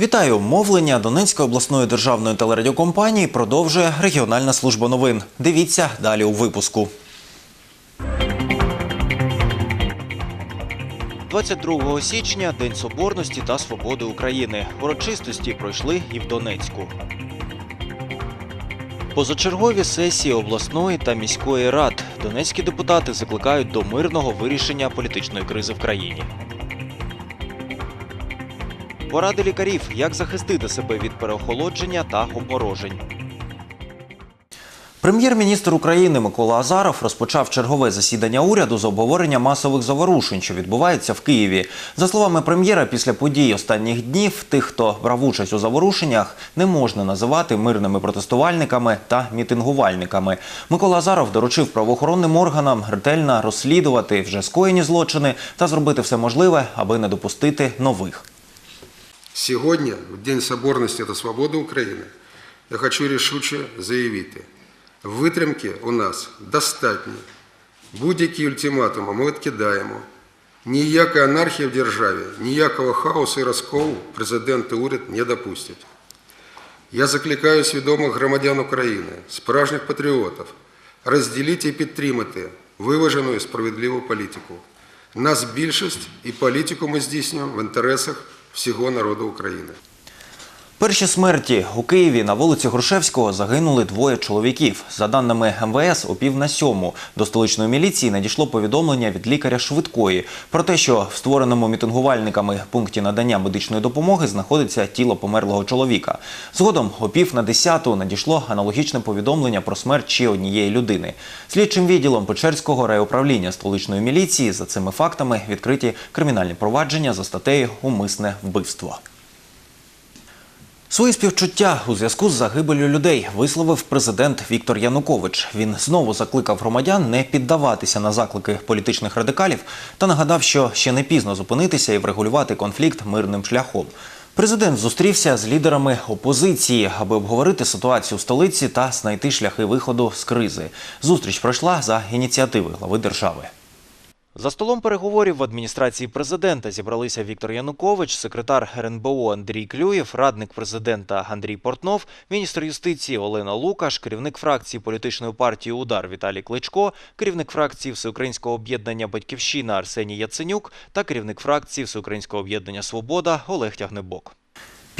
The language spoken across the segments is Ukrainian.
Вітаю! Мовлення Донецької обласної державної телерадіокомпанії продовжує регіональна служба новин. Дивіться далі у випуску. 22 січня День Соборності та Свободи України. Урочистості пройшли і в Донецьку. Позачергові сесії обласної та міської рад донецькі депутати закликають до мирного вирішення політичної кризи в країні. Поради лікарів, як захистити себе від переохолодження та обморожень. Прем'єр-міністр України Микола Азаров розпочав чергове засідання уряду з обговорення масових заворушень, що відбуваються в Києві. За словами прем'єра, після подій останніх днів тих, хто брав участь у заворушеннях, не можна називати мирними протестувальниками та мітингувальниками. Микола Азаров доручив правоохоронним органам ретельно розслідувати вже скоєні злочини та зробити все можливе, аби не допустити нових. Сьогодні, в День Соборності та Свободи України, я хочу рішуче заявити, витримки у нас достатньо. Будь-які ультиматуми ми відкидаємо. Ніяка анархія в державі, ніякого хаосу і розколу президент і уряд не допустять. Я закликаю свідомих громадян України, справжніх патріотів, розділити і підтримати виважену і справедливу політику. Нас більшість і політику ми здійснюємо в інтересах всього народу України. Перші смерті у Києві на вулиці Грушевського загинули двоє чоловіків. За даними МВС, о пів на сьому до столичної міліції надійшло повідомлення від лікаря швидкої про те, що в створеному мітингувальниками пункті надання медичної допомоги знаходиться тіло померлого чоловіка. Згодом о пів на десяту надійшло аналогічне повідомлення про смерть ще однієї людини. Слідчим відділом Печерського райуправління столичної міліції за цими фактами відкриті кримінальні провадження за статтею Умисне вбивство. Свої співчуття у зв'язку з загибелью людей висловив президент Віктор Янукович. Він знову закликав громадян не піддаватися на заклики політичних радикалів та нагадав, що ще не пізно зупинитися і врегулювати конфлікт мирним шляхом. Президент зустрівся з лідерами опозиції, аби обговорити ситуацію в столиці та знайти шляхи виходу з кризи. Зустріч пройшла за ініціативи глави держави. За столом переговорів в адміністрації президента зібралися Віктор Янукович, секретар РНБО Андрій Клюєв, радник президента Андрій Портнов, міністр юстиції Олена Лукаш, керівник фракції політичної партії Удар Віталій Кличко, керівник фракції Всеукраїнського об'єднання Батьківщина Арсеній Яценюк та керівник фракції Всеукраїнського об'єднання Свобода Олег Тягнебок.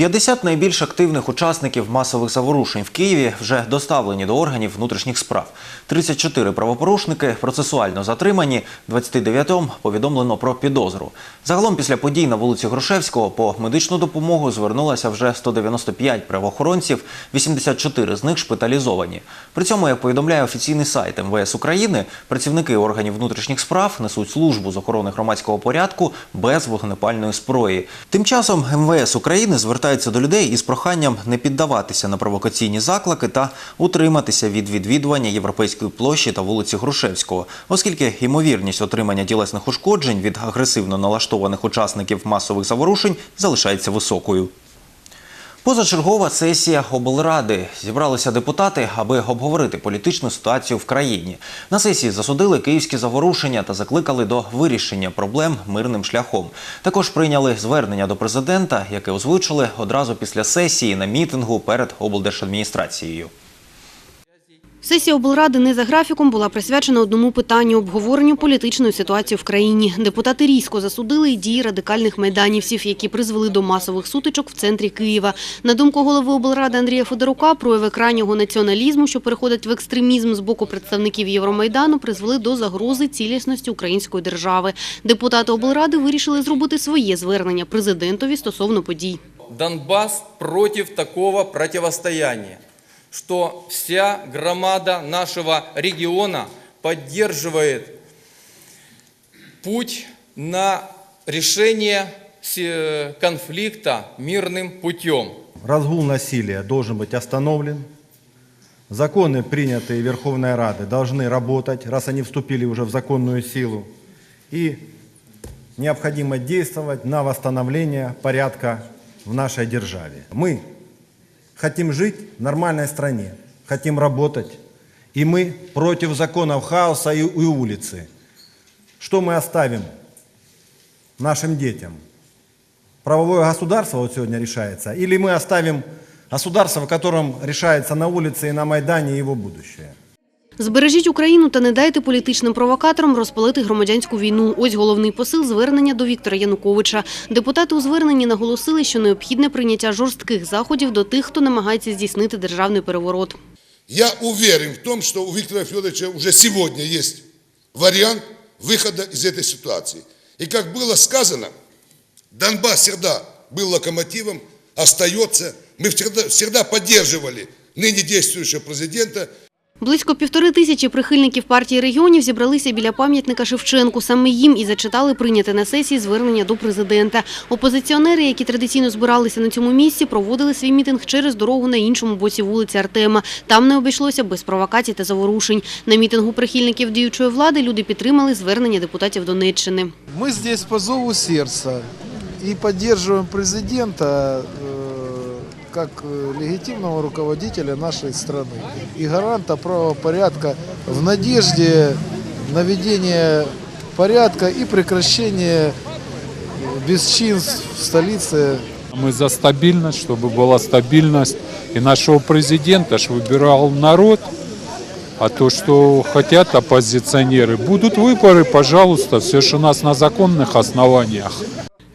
50 найбільш активних учасників масових заворушень в Києві вже доставлені до органів внутрішніх справ. 34 правопорушники процесуально затримані, 29-м повідомлено про підозру. Загалом після подій на вулиці Грушевського по медичну допомогу звернулося вже 195 правоохоронців, 84 з них шпиталізовані. При цьому, як повідомляє офіційний сайт МВС України, працівники органів внутрішніх справ несуть службу з охорони громадського порядку без вогнепальної зброї. Тим часом МВС України звертається до людей із проханням не піддаватися на провокаційні заклики та утриматися від відвідування Європейської площі та вулиці Грушевського, оскільки ймовірність отримання тілесних ушкоджень від агресивно налаштованих учасників масових заворушень залишається високою. Позачергова сесія облради зібралися депутати, аби обговорити політичну ситуацію в країні. На сесії засудили київські заворушення та закликали до вирішення проблем мирним шляхом. Також прийняли звернення до президента, яке озвучили одразу після сесії на мітингу перед облдержадміністрацією. Сесія облради не за графіком була присвячена одному питанню – обговоренню політичної ситуації в країні. Депутати різко засудили дії радикальних майданівців, які призвели до масових сутичок в центрі Києва. На думку голови облради Андрія Федорука, прояви крайнього націоналізму, що переходить в екстремізм з боку представників Євромайдану, призвели до загрози цілісності української держави. Депутати облради вирішили зробити своє звернення президентові стосовно подій. Донбасс против такого противостояния, что вся громада нашего региона поддерживает путь на решение конфликта мирным путем. Разгул насилия должен быть остановлен. Законы, принятые Верховной Радой, должны работать, раз они вступили уже в законную силу. И необходимо действовать на восстановление порядка в нашей державе. Мы хотим жить в нормальной стране, хотим работать, и мы против законов хаоса и, и улицы. Что мы оставим нашим детям? правовое государство вот сегодня решается, или мы оставим государство, в котором решается на улице и на Майдане его будущее. Збережіть Україну та не дайте політичним провокаторам розпалити громадянську війну. Ось головний посил звернення до Віктора Януковича. Депутати у зверненні наголосили, що необхідне прийняття жорстких заходів до тих, хто намагається здійснити державний переворот. Я уверен в том, что у Виктора Федоровича уже сегодня есть вариант выхода из этой ситуации. И как было сказано, Донбасс всегда был локомотивом, остается. Мы всегда, всегда поддерживали ныне действующего президента Близько півтори тисячі прихильників партії регіонів зібралися біля пам'ятника Шевченку. Саме їм і зачитали прийняте на сесії звернення до президента. Опозиціонери, які традиційно збиралися на цьому місці, проводили свій мітинг через дорогу на іншому боці вулиці Артема. Там не обійшлося без провокацій та заворушень. На мітингу прихильників діючої влади люди підтримали звернення депутатів Донеччини. Мы здесь по зову сердца и поддерживаем президента как э, легитимного руководителя нашей страны и гаранта правопорядка в надежде на ведение порядка и прекращение э, бесчинств в столице Мы за стабильность, чтобы была стабильность. И нашего президента ж выбирал народ. А то, что хотят оппозиционеры, будут выборы, пожалуйста, все же у нас на законных основаниях.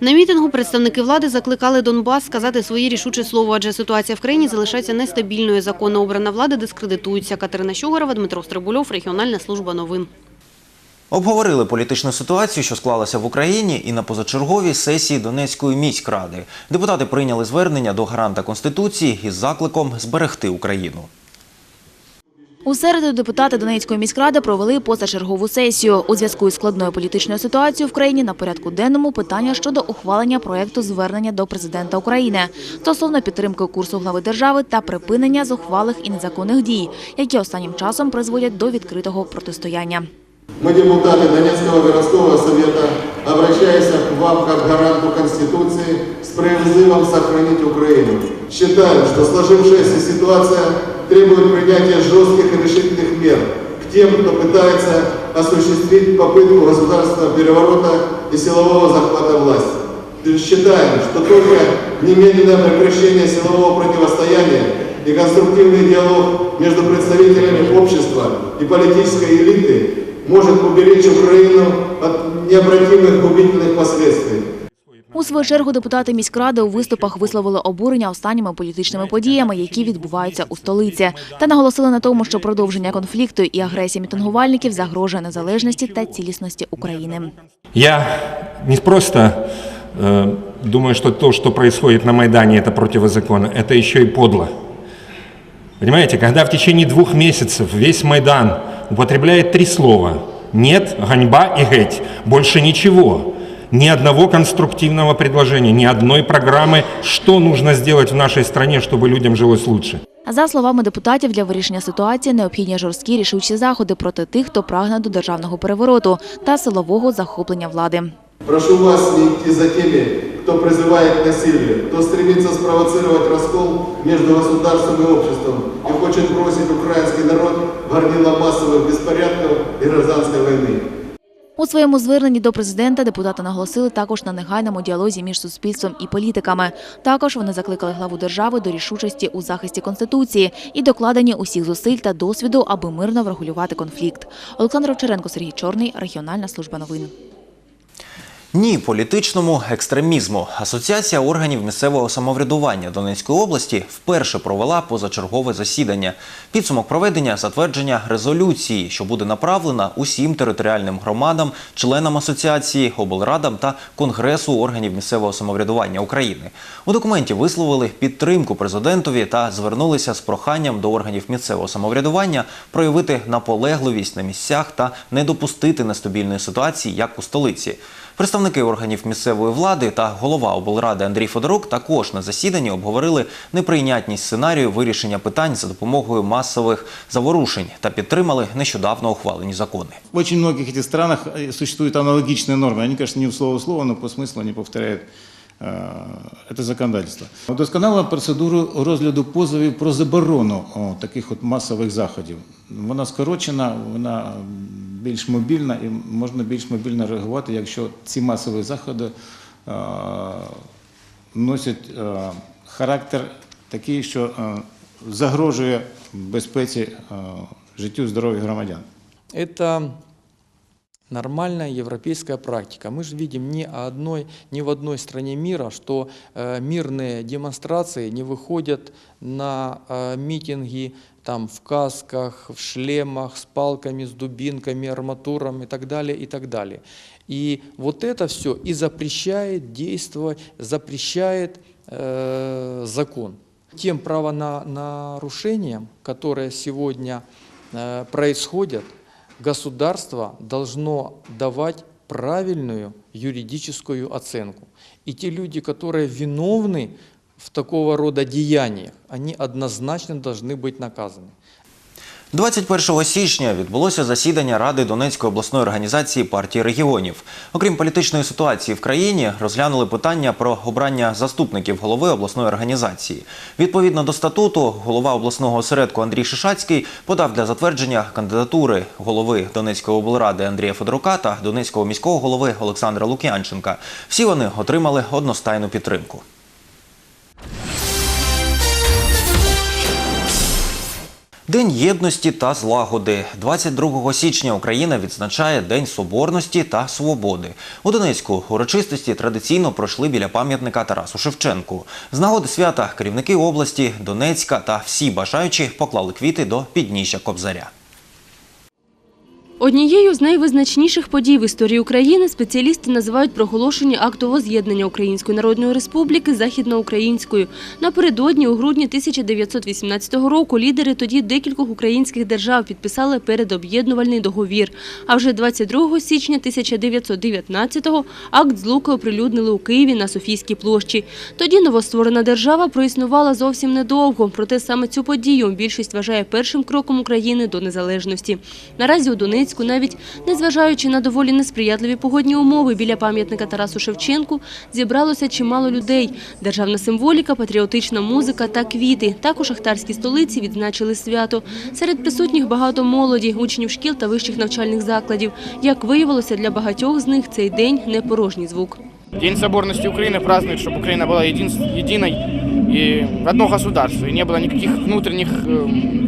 На мітингу представники влади закликали Донбас сказати своє рішуче слово, адже ситуація в країні залишається нестабільною. Законно обрана влада дискредитується. Катерина Щугорова, Дмитро Стрибульов, Регіональна служба новин. Обговорили політичну ситуацію, що склалася в Україні, і на позачерговій сесії Донецької міськради. Депутати прийняли звернення до гаранта Конституції із закликом зберегти Україну. У середу депутати Донецької міськради провели позачергову сесію. У зв'язку із складною політичною ситуацією в країні на порядку денному питання щодо ухвалення проєкту звернення до президента України стосовно підтримки курсу глави держави та припинення зухвалих і незаконних дій, які останнім часом призводять до відкритого протистояння. Мы, депутаты Донецкого городского совета, обращаясь к вам как гаранту Конституции с призывом сохранить Украину. Считаем, что сложившаяся ситуация требует принятия жестких и решительных мер к тем, кто пытается осуществить попытку государственного переворота и силового захвата власти. Считаем, что только немедленное прекращение силового противостояния и конструктивный диалог между представителями общества и политической элиты может уберечь Украину от необратимых губительных последствий. У свою чергу депутати міськради у виступах висловили обурення останніми політичними подіями, які відбуваються у столиці, та наголосили на тому, що продовження конфлікту і агресія мітингувальників загрожує незалежності та цілісності України. Я не просто э, думаю, что то, что происходит на Майдане, это противозаконно, это еще и подло. Понимаете, когда в течение двух месяцев весь Майдан употребляет три слова «нет», «ганьба» и «геть», больше ничего, ни одного конструктивного предложения, ни одной программы, что нужно сделать в нашей стране, чтобы людям жилось лучше. За словами депутатів, для вирішення ситуації необхідні жорсткі рішучі заходи проти тих, хто прагне до державного перевороту та силового захоплення влади. Прошу вас не идти за теми, кто призывает к насилию, кто стремится спровоцировать раскол между государством и обществом и хочет бросить украинский народ в горнило массовых беспорядков и гражданской войны. У своєму зверненні до президента депутати наголосили також на негайному діалозі між суспільством і політиками. Також вони закликали главу держави до рішучості у захисті конституції і докладення усіх зусиль та досвіду, аби мирно врегулювати конфлікт. Олександр Овчаренко, Сергій Чорний, Регіональна служба новин. Ні політичному екстремізму. Асоціація органів місцевого самоврядування Донецької області вперше провела позачергове засідання. Підсумок проведення затвердження резолюції, що буде направлена усім територіальним громадам, членам асоціації, облрадам та конгресу органів місцевого самоврядування України. У документі висловили підтримку президентові та звернулися з проханням до органів місцевого самоврядування проявити наполегливість на місцях та не допустити нестабільної ситуації, як у столиці. Представники органів місцевої влади та голова облради Андрій Федорук також на засіданні обговорили неприйнятність сценарію вирішення питань за допомогою масових заворушень та підтримали нещодавно ухвалені закони. В очень многих этих странах э, существуют аналогичные нормы. Они, конечно, не в слово в слово, но по смыслу они повторяют э, это законодавство. Удосконалила процедуру розгляду позовів про заборону о, таких от масових заходів. Вона скорочена, вона більш мобільна і можна більш мобільно реагувати, якщо ці масові заходи е, носять е, характер такий, що е, загрожує безпеці життю здоров'ю громадян. Это нормальная европейская практика. Мы же видим ни, одной, ни в одной стране мира, что э, мирные демонстрации не выходят на э, митинги там, в касках, в шлемах, с палками, с дубинками, арматурами и так далее, и так далее. И вот это все и запрещает действовать, запрещает э, закон. Тем правонарушениям, которые сегодня э, происходят, государство должно давать правильную юридическую оценку. И те люди, которые виновны в такого рода деяниях, они однозначно должны быть наказаны. 21 січня відбулося засідання Ради Донецької обласної організації партії регіонів. Окрім політичної ситуації в країні, розглянули питання про обрання заступників голови обласної організації. Відповідно до статуту, голова обласного осередку Андрій Шишацький подав для затвердження кандидатури голови Донецької облради Андрія Федорука та Донецького міського голови Олександра Лук'янченка. Всі вони отримали одностайну підтримку. День єдності та злагоди. 22 січня Україна відзначає День Соборності та Свободи. У Донецьку урочистості традиційно пройшли біля пам'ятника Тарасу Шевченку. З нагоди свята керівники області, Донецька та всі бажаючі поклали квіти до підніжжя Кобзаря. Однією з найвизначніших подій в історії України спеціалісти називають проголошення акту воз'єднання Української Народної Республіки західноукраїнською. Напередодні, у грудні 1918 року, лідери тоді декількох українських держав підписали передоб'єднувальний договір. А вже 22 січня 1919-го акт злуки оприлюднили у Києві на Софійській площі. Тоді новостворена держава проіснувала зовсім недовго, проте саме цю подію більшість вважає першим кроком України до незалежності. Наразі у Донецьку, навіть незважаючи на доволі несприятливі погодні умови, біля пам'ятника Тарасу Шевченку зібралося чимало людей. Державна символіка, патріотична музика та квіти. Так у шахтарській столиці відзначили свято. Серед присутніх багато молоді, учнів шкіл та вищих навчальних закладів. Як виявилося, для багатьох з них цей день не порожній звук. День соборности Украины празднует, чтобы Украина была един- единой и одно государство, и не было никаких внутренних э,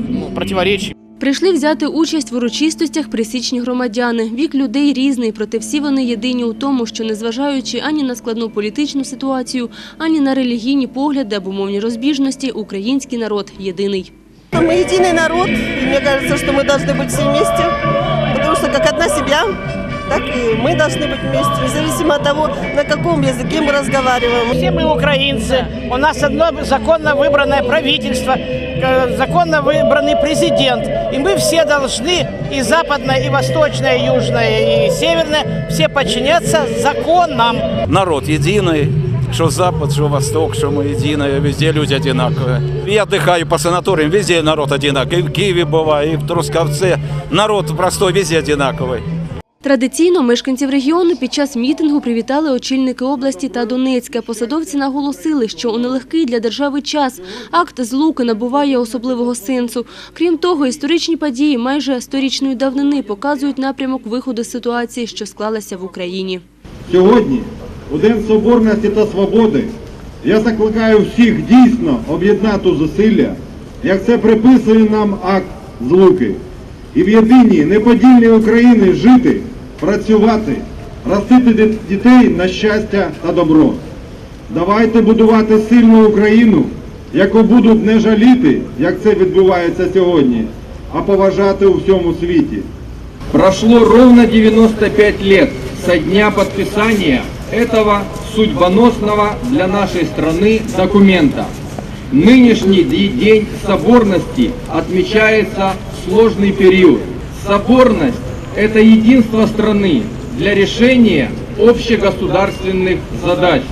ну, противоречий. Прийшли взяти участь в урочистостях присічні громадяни. Вік людей різний, проте всі вони єдині у тому, що незважаючи ані на складну політичну ситуацію, ані на релігійні погляди або мовні розбіжності, український народ єдиний. Мы единый народ, и мне кажется, что мы должны быть все вместе, потому что как одна семья, так и мы должны быть вместе, независимо от того, на каком языке мы разговариваем. Все мы украинцы, у нас одно законно выбранное правительство, э, Законно выбранный президент, и мы все должны, и западная, и восточная, и южная, и северная, все подчиняться законам. народ единый, что Запад, что Восток, что мы единые, везде люди одинаковые. Я отдыхаю по санаториям, везде народ одинаковый. И в Киеве бываю, и в Трускавце. Народ простой, везде одинаковый. Традиційно мешканців регіону під час мітингу привітали очільники області та Донецька. Посадовці наголосили, що у нелегкий для держави час акт злуки набуває особливого сенсу. Крім того, історичні події майже сторічної давнини показують напрямок виходу з ситуації, що склалася в Україні. Сьогодні, у День Соборності та Свободи, я закликаю всіх дійсно об'єднати зусилля, як це приписує нам акт злуки, і в єдиній неподільній Україні жити, працювати, ростити дит- дітей на щастя та добро. Давайте будувати сильну Україну, яку будуть не жаліти, як це відбувається сьогодні, а поважати у всьому світі. Прошло ровно 95 лет со дня подписания этого судьбоносного для нашей страны документа. Нынешний ди- день соборности отмечается в сложный период. Соборность – это единство страны для решения общегосударственных задач.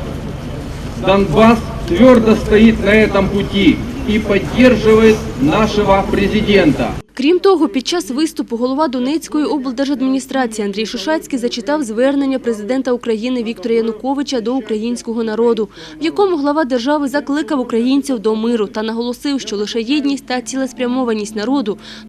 Донбасс твердо стоит на этом пути и поддерживает нашего президента. Крім того, під час виступу голова Донецької облдержадміністрації Андрій Шушацький зачитав звернення президента України Віктора Януковича до українського народу, в якому глава держави закликав українців до миру та наголосив, що лише єдність та цілеспрямованість народу